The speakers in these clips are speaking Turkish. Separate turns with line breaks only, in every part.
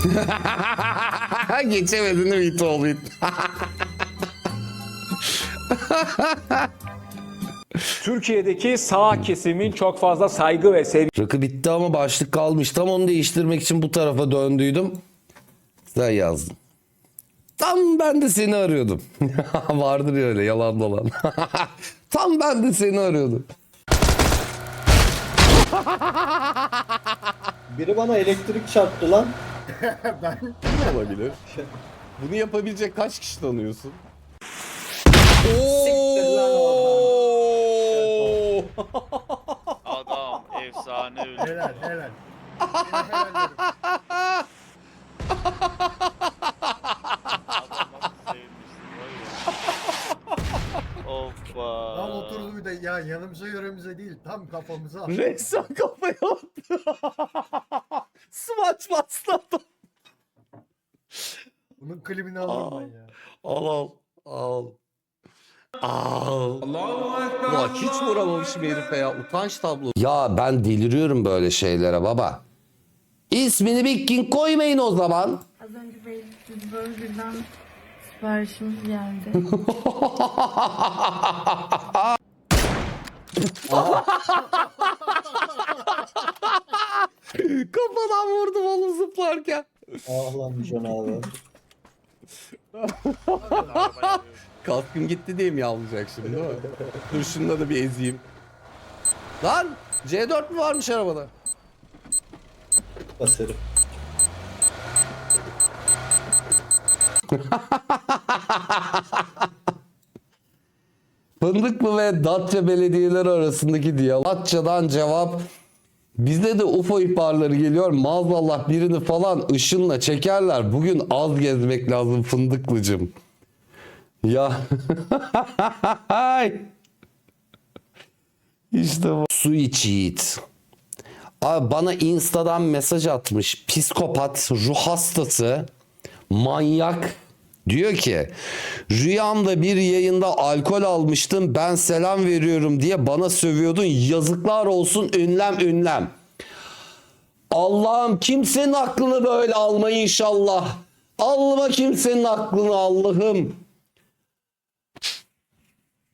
Geçemedin mi it oğlu it?
Türkiye'deki sağ kesimin çok fazla saygı ve sevgi
Rakı bitti ama başlık kalmış. Tam onu değiştirmek için bu tarafa döndüydüm. Sen yazdın. Tam ben de seni arıyordum. Vardır ya öyle yalan dolan. Tam ben de seni arıyordum.
Biri bana elektrik çarptı lan.
Ne olabilir? Bunu yapabilecek kaç kişi tanıyorsun? Oo!
Adam efsane öldü.
Helal helal.
Adam nasıl sevmişsin var ya. Hoppa.
Tam oturdu bir de ya yanımıza yöremize değil tam kafamıza.
Resmen kafaya attı. Smaç bastı adam.
Bunun klibini alırım ben ya.
Al al al. Al. Ulan hiç vuramamışım herife ya. Utanç tablo. Ya ben deliriyorum böyle şeylere baba. İsmini Big King koymayın o zaman.
Az önce Beylikdüzü Burger'dan siparişimiz geldi.
Kafadan vurdum oğlum zıplarken.
Ah lan Can abi.
Kaskım gitti diye mi yağlayacak şimdi değil mi? Dur şunda da bir ezeyim. Lan C4 mü varmış arabada?
Basarım.
Fındıklı ve Datça belediyeleri arasındaki diyalog. Datça'dan cevap. Bizde de UFO ihbarları geliyor. Maazallah birini falan ışınla çekerler. Bugün az gezmek lazım fındıklıcım. Ya. işte bu. Su iç yiğit. Abi bana Insta'dan mesaj atmış. Psikopat, ruh hastası, manyak. Diyor ki rüyamda bir yayında alkol almıştım ben selam veriyorum diye bana sövüyordun yazıklar olsun ünlem ünlem. Allah'ım kimsenin aklını böyle alma inşallah. Alma kimsenin aklını Allah'ım.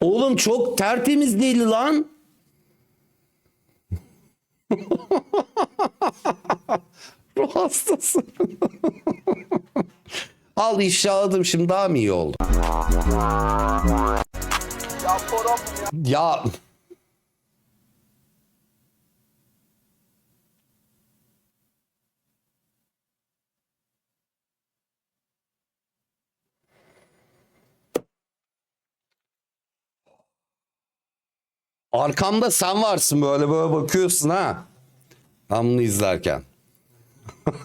Oğlum çok tertemiz değil lan. Ruh hastası. Al ifşaladım şimdi daha mı iyi oldu? Ya Arkamda sen varsın böyle böyle bakıyorsun ha. Ben bunu izlerken.